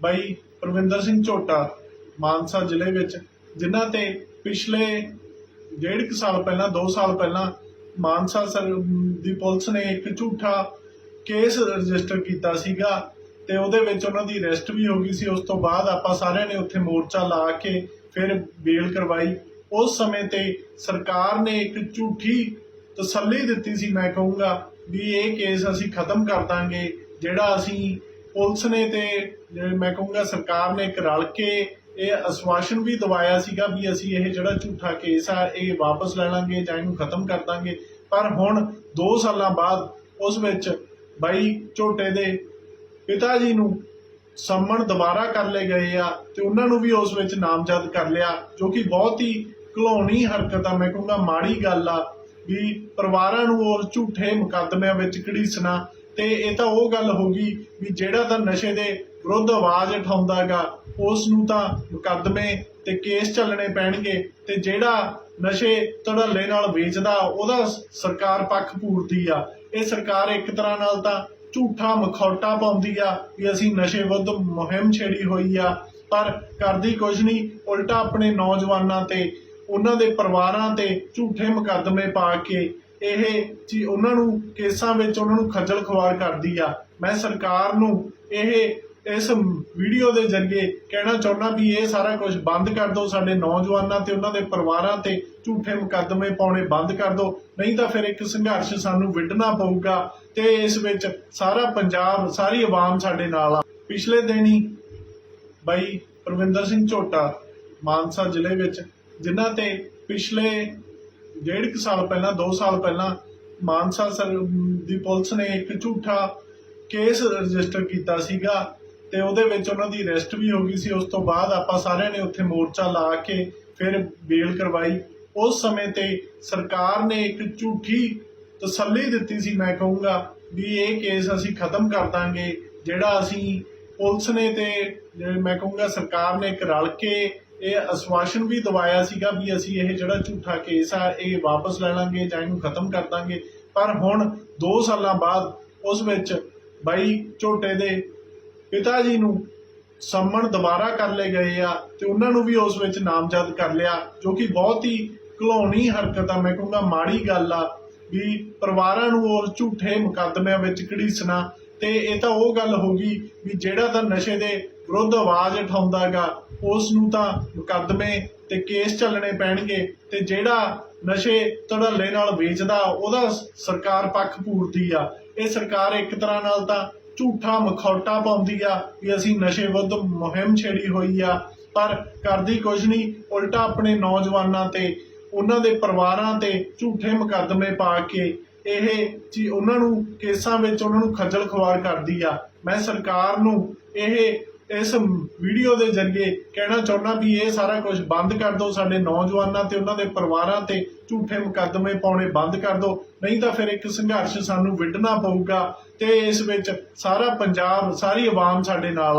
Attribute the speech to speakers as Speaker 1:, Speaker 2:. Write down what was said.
Speaker 1: ਬਾਈ ਪ੍ਰਵਿੰਦਰ ਸਿੰਘ ਝੋਟਾ, ਮਾਨਸਾ ਜ਼ਿਲ੍ਹੇ ਵਿੱਚ, ਜਿਨ੍ਹਾਂ ਤੇ ਪਿਛਲੇ ਡੇਢ ਕੁ ਸਾਲ ਪਹਿਲਾਂ 2 ਸਾਲ ਪਹਿਲਾਂ ਮਾਨਸਾ ਦੀ ਪੁਲਿਸ ਨੇ ਇੱਕ ਝੂਠਾ ਕੇਸ ਰਜਿਸਟਰ ਕੀਤਾ ਸੀਗਾ ਤੇ ਉਹਦੇ ਵਿੱਚ ਉਹਨਾਂ ਦੀ ਅਰੈਸਟ ਵੀ ਹੋ ਗਈ ਸੀ। ਉਸ ਤੋਂ ਬਾਅਦ ਆਪਾਂ ਸਾਰਿਆਂ ਨੇ ਉੱਥੇ ਮੋਰਚਾ ਲਾ ਕੇ ਫਿਰ ਬੇਲ ਕਰਵਾਈ। ਉਸ ਸਮੇਂ ਤੇ ਸਰਕਾਰ ਨੇ ਇੱਕ ਝੂਠੀ ਤਸੱਲੀ ਦਿੱਤੀ ਸੀ। ਮੈਂ ਕਹੂੰਗਾ ਵੀ ਇਹ ਕੇਸ ਅਸੀਂ ਖਤਮ ਕਰ ਦਾਂਗੇ, ਜਿਹੜਾ ਅਸੀਂ ਪੁਲਿਸ ਨੇ ਤੇ ਮੈਂ ਕਹੂੰਗਾ ਸਰਕਾਰ ਨੇ ਇੱਕ ਰਲ ਕੇ ਇਹ ਅਸਵਾਸ਼ਨ ਵੀ ਦਵਾਇਆ ਸੀਗਾ ਵੀ ਅਸੀਂ ਇਹ ਜਿਹੜਾ ਝੂਠਾ ਕੇਸ ਆ, ਇਹ ਵਾਪਸ ਲੈ ਲਾਂਗੇ ਜਾਂ ਇਹਨੂੰ ਖਤਮ ਕਰ ਦਾਂਗੇ। ਪਰ ਹੁਣ 2 ਸਾਲਾਂ ਬਾਅਦ ਉਸ ਵਿੱਚ ਬਾਈ ਝੋਟੇ ਦੇ ਪਿਤਾ ਜੀ ਨੂੰ ਸੰਮਣ ਦੁਬਾਰਾ ਕਰ ਲਏ ਗਏ ਆ ਤੇ ਉਹਨਾਂ ਨੂੰ ਵੀ ਉਸ ਵਿੱਚ ਨਾਮਜ਼ਦ ਕਰ ਲਿਆ, ਜੋ ਕਿ ਬਹੁਤ ਹੀ ਘਲੋਣੀ ਹਰਕਤ ਆ। ਮੈਂ ਕਹੂੰਗਾ ਮਾੜੀ ਗੱਲ ਆ ਵੀ ਪਰਿਵਾਰਾਂ ਨੂੰ ਉਸ ਝੂਠੇ ਮੁਕੱਦਮਿਆਂ ਵਿੱਚ ਘੜੀਸਣਾ ਤੇ ਇਹ ਤਾਂ ਉਹ ਗੱਲ ਹੋ ਗਈ ਵੀ ਜਿਹੜਾ ਤਾਂ ਨਸ਼ੇ ਦੇ ਵਿਰੁੱਧ ਆਵਾਜ਼ ਉਠਾਉਂਦਾਗਾ ਉਸ ਨੂੰ ਤਾਂ ਮੁਕੱਦਮੇ ਤੇ ਕੇਸ ਚੱਲਣੇ ਪੈਣਗੇ ਤੇ ਜਿਹੜਾ ਨਸ਼ੇ ਧੜੱਲੇ ਨਾਲ ਵੇਚਦਾ, ਉਹਦਾ ਸਰਕਾਰ ਪੱਖ ਪੂਰਦੀ ਆ। ਇਹ ਸਰਕਾਰ ਇੱਕ ਤਰ੍ਹਾਂ ਨਾਲ ਤਾਂ ਝੂਠਾ ਮਖੌਟਾ ਪਾਉਂਦੀ ਆ ਕਿ ਅਸੀਂ ਨਸ਼ੇ ਵਿਰੁੱਧ ਮੁਹਿੰਮ ਛੇੜੀ ਹੋਈ ਆ, ਪਰ ਕਰਦੀ ਕੁਝ ਨਹੀਂ, ਉਲਟਾ ਆਪਣੇ ਨੌਜਵਾਨਾਂ ਤੇ, ਉਹਨਾਂ ਦੇ ਪਰਿਵਾਰਾਂ ਤੇ ਝੂਠੇ ਮੁਕੱਦਮੇ ਪਾ ਕੇ ਇਹ ਜੀ ਉਹਨਾਂ ਨੂੰ ਕੇਸਾਂ ਵਿੱਚ ਉਹਨਾਂ ਨੂੰ ਖੱਜਲ ਖੁਆਰ ਕਰਦੀ ਆ। ਮੈਂ ਸਰਕਾਰ ਨੂੰ ਇਹ, ਇਸ ਵੀਡੀਓ ਦੇ ਜ਼ਰੀਏ ਕਹਿਣਾ ਚਾਹੁੰਦਾ ਵੀ ਇਹ ਸਾਰਾ ਕੁਝ ਬੰਦ ਕਰ ਦਿਓ ਸਾਡੇ ਨੌਜਵਾਨਾਂ ਤੇ ਉਹਨਾਂ ਦੇ ਪਰਿਵਾਰਾਂ ਤੇ, ਝੂਠੇ ਮੁਕੱਦਮੇ ਪਾਉਣੇ ਬੰਦ ਕਰ ਦਿਓ। ਨਹੀਂ ਤਾਂ ਫਿਰ ਇੱਕ ਸੰਘਰਸ਼ ਸਾਨੂੰ ਵਿੱਢਣਾ ਪਊਗਾ ਤੇ ਇਸ ਵਿੱਚ ਸਾਰਾ ਪੰਜਾਬ, ਸਾਰੀ ਆਵਾਮ ਸਾਡੇ ਨਾਲ ਆ। ਪਿਛਲੇ ਦਿਨੀ ਬਾਈ ਪਰਵਿੰਦਰ ਸਿੰਘ ਝੋਟਾ ਮਾਨਸਾ ਜ਼ਿਲ੍ਹੇ ਵਿੱਚ, ਜਿਨ੍ਹਾਂ ਤੇ ਪਿਛਲੇ ਡੇਢ ਕੁ ਸਾਲ ਪਹਿਲਾਂ 2 ਸਾਲ ਪਹਿਲਾਂ ਮਾਨਸਾ ਦੀ ਪੁਲਿਸ ਨੇ ਇੱਕ ਝੂਠਾ ਕੇਸ ਰਜਿਸਟਰ ਕੀਤਾ ਸੀਗਾ ਤੇ ਉਹਦੇ ਵਿੱਚ ਉਹਨਾਂ ਦੀ ਅਰੈਸਟ ਵੀ ਹੋ ਗਈ ਸੀ। ਉਸ ਤੋਂ ਬਾਅਦ ਆਪਾਂ ਸਾਰਿਆਂ ਨੇ ਉੱਥੇ ਮੋਰਚਾ ਲਾ ਕੇ ਫਿਰ ਬੇਲ ਕਰਵਾਈ। ਉਸ ਸਮੇਂ ਤੇ ਸਰਕਾਰ ਨੇ ਇੱਕ ਝੂਠੀ ਤਸੱਲੀ ਦਿੱਤੀ ਸੀ, ਮੈਂ ਕਹੂੰਗਾ, ਵੀ ਇਹ ਕੇਸ ਅਸੀਂ ਖਤਮ ਕਰ ਦਾਂਗੇ, ਜਿਹੜਾ ਅਸੀਂ ਪੁਲਿਸ ਨੇ ਤੇ, ਮੈਂ ਕਹੂੰਗਾ, ਸਰਕਾਰ ਨੇ ਇੱਕ ਰਲ ਕੇ ਇਹ ਅਸਵਾਸ਼ਨ ਵੀ ਦਵਾਇਆ ਸੀਗਾ ਵੀ ਅਸੀਂ ਇਹ ਜਿਹੜਾ ਝੂਠਾ ਕੇਸ ਆ, ਇਹ ਵਾਪਸ ਲੈ ਲਾਂਗੇ ਜਾਂ ਇਹਨੂੰ ਖਤਮ ਕਰ ਦਾਂਗੇ। ਪਰ ਹੁਣ 2 ਸਾਲਾਂ ਬਾਅਦ ਉਸ ਵਿੱਚ ਬਾਈ ਝੋਟੇ ਦੇ ਪਿਤਾ ਜੀ ਨੂੰ ਸੰਮਣ ਦੁਬਾਰਾ ਕਰ ਲਏ ਗਏ ਆ ਤੇ ਉਹਨਾਂ ਨੂੰ ਵੀ ਉਸ ਵਿੱਚ ਨਾਮਜ਼ਦ ਕਰ ਲਿਆ, ਜੋ ਕਿ ਬਹੁਤ ਹੀ ਘਲੋਣੀ ਹਰਕਤ ਆ। ਮੈਂ ਕਹੂੰਗਾ ਮਾੜੀ ਗੱਲ ਆ ਵੀ ਪਰਿਵਾਰਾਂ ਨੂੰ ਉਸ ਝੂਠੇ ਮੁਕੱਦਮਿਆਂ ਵਿੱਚ ਘੜੀਸਣਾ ਤੇ ਇਹ ਤਾਂ ਉਹ ਗੱਲ ਹੋ ਗਈ ਵੀ ਜਿਹੜਾ ਤਾਂ ਨਸ਼ੇ ਦੇ ਵਿਰੁੱਧ ਆਵਾਜ਼ ਉਠਾਉਂਦਾਗਾ ਉਸ ਨੂੰ ਤਾਂ ਮੁਕੱਦਮੇ ਤੇ ਕੇਸ ਚੱਲਣੇ ਪੈਣਗੇ ਤੇ ਜਿਹੜਾ ਨਸ਼ੇ ਧੜੱਲੇ ਨਾਲ ਵੇਚਦਾ, ਉਹਦਾ ਸਰਕਾਰ ਪੱਖ ਪੂਰਦੀ ਆ। ਇਹ ਸਰਕਾਰ ਇੱਕ ਤਰ੍ਹਾਂ ਨਾਲ ਤਾਂ ਝੂਠਾ ਮਖੌਟਾ ਪਾਉਂਦੀ ਆ ਕਿ ਅਸੀਂ ਨਸ਼ੇ ਵਿਰੁੱਧ ਮੁਹਿੰਮ ਛੇੜੀ ਹੋਈ ਆ। ਪਰ ਕਰਦੀ ਕੁਝ ਨਹੀਂ, ਉਲਟਾ ਆਪਣੇ ਨੌਜਵਾਨਾਂ ਤੇ, ਉਹਨਾਂ ਦੇ ਪਰਿਵਾਰਾਂ ਤੇ ਝੂਠੇ ਮੁਕੱਦਮੇ ਪਾ ਕੇ ਇਹ ਜੀ ਉਹਨਾਂ ਨੂੰ ਕੇਸਾਂ ਵਿੱਚ ਉਹਨਾਂ ਨੂੰ ਖੱਜਲ ਖੁਆਰ ਕਰਦੀ ਆ। ਮੈਂ ਸਰਕਾਰ ਨੂੰ ਇਹ ਇਸ ਵੀਡੀਓ ਦੇ ਜ਼ਰੀਏ ਕਹਿਣਾ ਚਾਹੁੰਦਾ ਵੀ ਇਹ ਸਾਰਾ ਕੁਝ ਬੰਦ ਕਰ ਦਿਓ, ਸਾਡੇ ਨੌਜਵਾਨਾਂ ਤੇ ਉਹਨਾਂ ਦੇ ਪਰਿਵਾਰਾਂ ਤੇ ਝੂਠੇ ਮੁਕੱਦਮੇ ਪਾਉਣੇ ਬੰਦ ਕਰ ਦਿਓ। ਨਹੀਂ ਤਾਂ ਫਿਰ ਇੱਕ ਸੰਘਰਸ਼ ਸਾਨੂੰ ਵਿੱਢਣਾ ਪਊਗਾ ਤੇ ਇਸ ਵਿੱਚ ਸਾਰਾ ਪੰਜਾਬ, ਸਾਰੀ ਆਵਾਮ ਸਾਡੇ ਨਾਲ